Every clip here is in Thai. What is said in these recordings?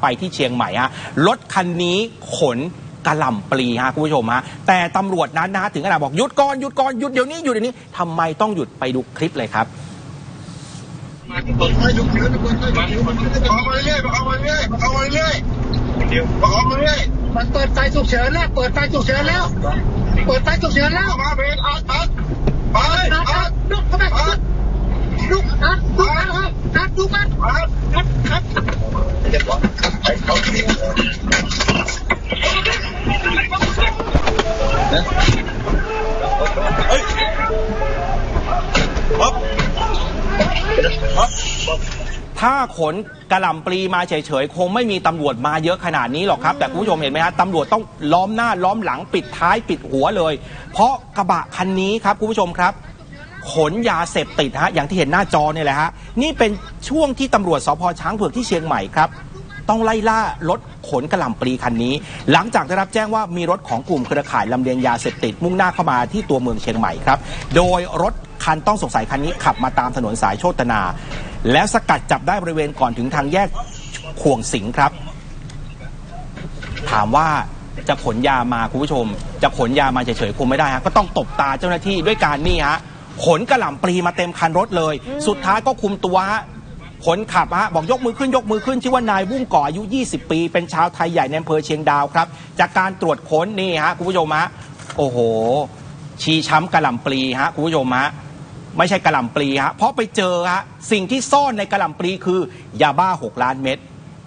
ไปที่เชียงใหม่ฮะรถคันนี้ขนกระหล่ำปลีฮะคุณผู้ชมฮะแต่ตำรวจนั้นนะฮะถึงขนาดบอกหยุดก่อนหยุดก่อนหยุดเดี๋ยวนี้หยุดเดี๋ยวนี้ทำไมต้องหยุดไปดูคลิปเลยครับไม่ดูเนื้อทุกคนไม่ดูเอามาเรื่อยเอามาเรื่อยเอามาเรื่อยเดี๋ยวเอามาเรื่อยมันเปิดไฟฉุกเฉินแล้ว เปิดไฟฉุกเฉินแล้ว เปิดไฟฉุกเฉินแล้วเอามาเป็นอัดอัดไปนัดอัด ลุกเข้าไป อัด ลุกนัดลุกนะครับนัดลุกมัน อัด นัดนัด เดี๋ยวไปเขาที่เฮ้ยปั๊บปั๊บ ถ้าขนกระหล่ำปลีมาเฉยๆ คงไม่มีตำรวจมาเยอะขนาดนี้หรอกครับ แต่คุณผู้ชมเห็นไหมฮะตำรวจต้องล้อมหน้าล้อมหลังปิดท้ายปิดหัวเลย เพราะกระบะคันนี้ครับคุณผู้ชมครับ ขนยาเสพติดฮะอย่างที่เห็นหน้าจอเนี่ยแหละฮะนี่เป็นช่วงที่ตำรวจสพช้างเผือกที่เชียงใหม่ครับต้องไล่ล่ารถขนกระหล่ำปลีคันนี้ หลังจากได้รับแจ้งว่ามีรถของกลุ่มเครือข่ายลำเลียงยาเสพติดมุ่งหน้าเข้ามาที่ตัวเมืองเชียงใหม่ครับ โดยรถคันต้องสงสัยคันนี้ขับมาตามถนนสายโชตนา แล้วสกัดจับได้บริเวณก่อนถึงทางแยกขวงสิงครับ ถามว่าจะขนยามาคุณผู้ชม จะขนยามาเฉยๆคงไม่ได้ฮะก็ต้องตบตาเจ้าหน้าที่ด้วยการนี่ฮะขนกระหล่ำปลีมาเต็มคันรถเลย สุดท้ายก็คุมตัวฮะคนขับฮะบอกยกมือขึ้นยกมือขึ้น ชื่อว่านายบุ้งก่ออายุ 20 ปี เป็นชาวไทยใหญ่ในอำเภอเชียงดาวครับ จากการตรวจค้นนี่ฮะคุณผู้ชมฮะโอ้โห ชีช้ำกระหล่ำปลีฮะคุณผู้ชมฮะ ไม่ใช่กระหล่ำปลีฮะเพราะไปเจอฮะสิ่งที่ซ่อนในกระหล่ำปลีคือยาบ้า 6 ล้านเม็ด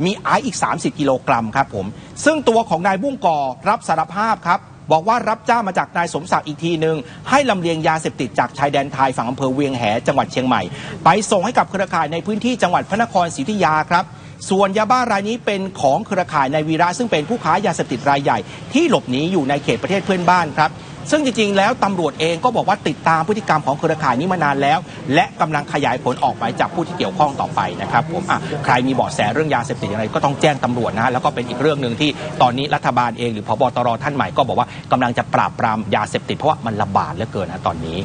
มีไอซ์อีก 30 กิโลกรัมครับผม ซึ่งตัวของนายบุ้งก่อรับสารภาพครับ บอกว่ารับจ้างมาจากนายสมศักดิ์อีกทีหนึ่งให้ลำเลียงยาเสพติดจากชายแดนไทยฝั่งอำเภอเวียงแหจังหวัดเชียงใหม่ ไปส่งให้กับเครือข่ายในพื้นที่จังหวัดพระนครศรีอยุธยาครับส่วนยาบ้ารายนี้เป็นของเครือข่ายในวีระซึ่งเป็นผู้ค้ายาเสพติดรายใหญ่ ที่หลบหนีอยู่ในเขตประเทศเพื่อนบ้านครับ ซึ่งจริงๆ แล้วตำรวจเองก็บอกว่าติดตามพฤติกรรมของเครือข่ายนี้มานานแล้ว และกำลังขยายผลออกหมายจับผู้ที่เกี่ยวข้องต่อไปนะครับผมอะใครมีเบาะแสเรื่องยาเสพติดอะไรก็ต้องแจ้งตำรวจนะฮะแล้วก็เป็นอีกเรื่องหนึ่งที่ตอนนี้รัฐบาลเองหรือพบตรท่านใหม่ก็บอกว่ากำลังจะปราบปรามยาเสพติดเพราะว่ามันระบาดเหลือเกินนะตอนนี้